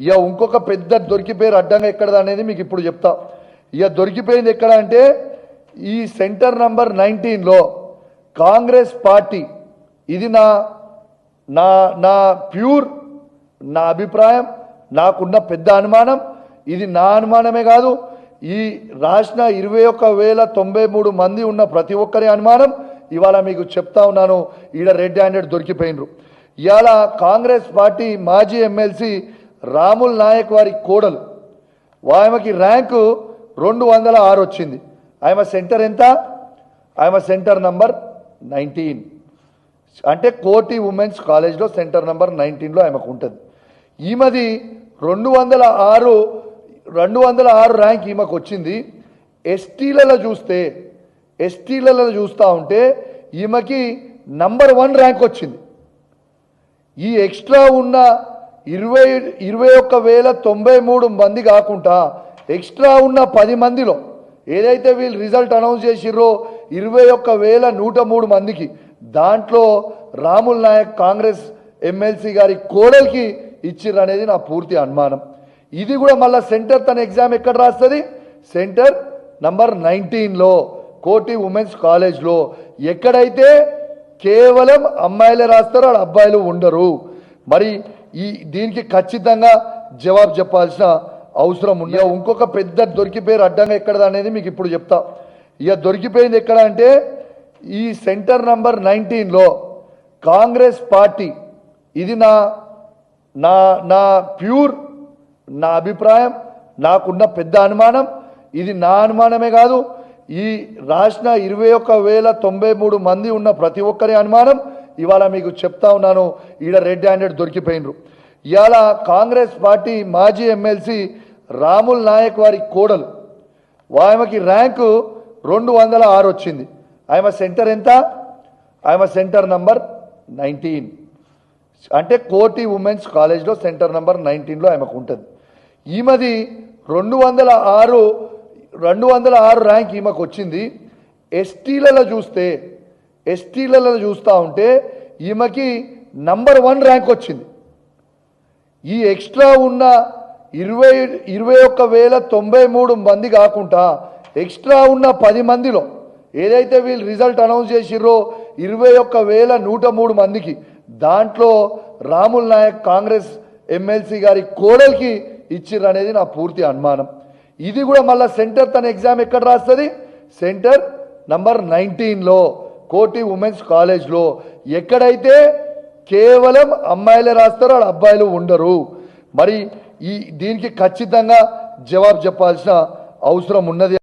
ఇక ఇంకొక పెద్ద దొరికిపోయారు అడ్డంగా ఎక్కడ అనేది మీకు ఇప్పుడు చెప్తా. ఇక దొరికిపోయింది ఎక్కడ అంటే ఈ సెంటర్ నంబర్ నైన్టీన్లో కాంగ్రెస్ పార్టీ ఇది నా నా నా ప్యూర్ నా అభిప్రాయం నాకున్న పెద్ద అనుమానం ఇది నా అనుమానమే కాదు ఈ రాసిన ఇరవై ఒక్క వేల తొంభై మూడు మంది ఉన్న ప్రతి ఒక్కరి అనుమానం ఇవాళ మీకు చెప్తా ఉన్నాను ఈడ రెడ్ హ్యాండెడ్ దొరికిపోయినరు. ఇవాళ కాంగ్రెస్ పార్టీ మాజీ ఎమ్మెల్సీ రాముల్ నాయక్ వారి కోడలు. ఆమెకి ర్యాంకు రెండు వందల ఆరు వచ్చింది. ఆమె సెంటర్ ఎంత? ఆమె సెంటర్ నంబర్ నైన్టీన్. అంటే కోటి ఉమెన్స్ కాలేజ్లో సెంటర్ నంబర్ నైన్టీన్లో ఆమెకు ఉంటుంది. ఈమెది రెండు వందల ఆరు రెండు వందల ఆరు ర్యాంక్ ఈమెకు వచ్చింది. ఎస్టీలలో చూస్తే ఎస్టీలలో చూస్తూ ఉంటే ఈమెకి నంబర్ వన్ ర్యాంక్ వచ్చింది. ఈ ఎక్స్ట్రా ఉన్న ఇరవై ఇరవై ఒక్క వేల తొంభై మూడు మంది కాకుండా ఎక్స్ట్రా ఉన్న పది మందిలో ఏదైతే వీళ్ళు రిజల్ట్ అనౌన్స్ చేసిర్రో ఇరవై ఒక్క వేల నూట మూడు మందికి దాంట్లో రాముల్ నాయక్ కాంగ్రెస్ ఎమ్మెల్సీ గారి కోడలికి ఇచ్చిర్రు అనేది నా పూర్తి అనుమానం. ఇది కూడా మళ్ళీ సెంటర్ తన ఎగ్జామ్ ఎక్కడ రాస్తుంది? సెంటర్ నంబర్ నైన్టీన్లో కోటి ఉమెన్స్ కాలేజ్లో. ఎక్కడైతే కేవలం అమ్మాయిలే రాస్తారో అబ్బాయిలు ఉండరు. మరి ఈ దీనికి ఖచ్చితంగా జవాబు చెప్పాల్సిన అవసరం ఉంది. ఇంకొక పెద్ద దొరికిపోయారు అడ్డంగా ఎక్కడ అనేది మీకు ఇప్పుడు చెప్తా. ఇక దొరికిపోయింది ఎక్కడ అంటే ఈ సెంటర్ నంబర్ నైన్టీన్లో కాంగ్రెస్ పార్టీ ఇది నా నా నా ప్యూర్ నా అభిప్రాయం నాకున్న పెద్ద అనుమానం ఇది నా అనుమానమే కాదు ఈ రాసిన ఇరవై ఒక్క వేల తొంభై మూడు మంది ఉన్న ప్రతి ఒక్కరి అనుమానం ఇవాళ మీకు చెప్తా ఉన్నాను ఈడ రెడ్ హ్యాండెడ్ దొరికిపోయినరు. ఇవాళ కాంగ్రెస్ పార్టీ మాజీ ఎమ్మెల్సీ రాముల్ నాయక్ వారి కోడలు. ఆమెకి ర్యాంకు రెండు వందల ఆరు వచ్చింది. ఆమె సెంటర్ ఎంత? ఆమె సెంటర్ నంబర్ నైన్టీన్. అంటే కోటి ఉమెన్స్ కాలేజ్లో సెంటర్ నంబర్ నైన్టీన్లో ఆమెకు ఉంటుంది. ఈమెది రెండు వందల ఆరు రెండు వందల ఆరు ర్యాంక్ ఈమెకు వచ్చింది. ఎస్టీలలో చూస్తే ఎస్టీలలో చూస్తూ ఉంటే ఈమెకి నంబర్ వన్ ర్యాంక్ వచ్చింది. ఈ ఎక్స్ట్రా ఉన్న ఇరవై ఇరవై ఒక్క వేల తొంభై మూడు మంది కాకుండా ఎక్స్ట్రా ఉన్న పది మందిలో ఏదైతే వీళ్ళు రిజల్ట్ అనౌన్స్ చేసిర్రో ఇరవై ఒక్క వేల నూట మూడు మందికి దాంట్లో రాముల్ నాయక్ కాంగ్రెస్ ఎమ్మెల్సీ గారి కోడలికి ఇచ్చిర్రు అనేది నా పూర్తి అనుమానం. ఇది కూడా మళ్ళీ సెంటర్ తన ఎగ్జామ్ ఎక్కడ రాస్తుంది? సెంటర్ నంబర్ నైన్టీన్లో. కోటి ఉమెన్స్ కాలేజ్లో ఎక్కడైతే కేవలం అమ్మాయిలే రాస్తారో ఆడ అబ్బాయిలు ఉండరు. మరి ఈ దీనికి ఖచ్చితంగా జవాబు చెప్పాల్సిన అవసరం ఉన్నది.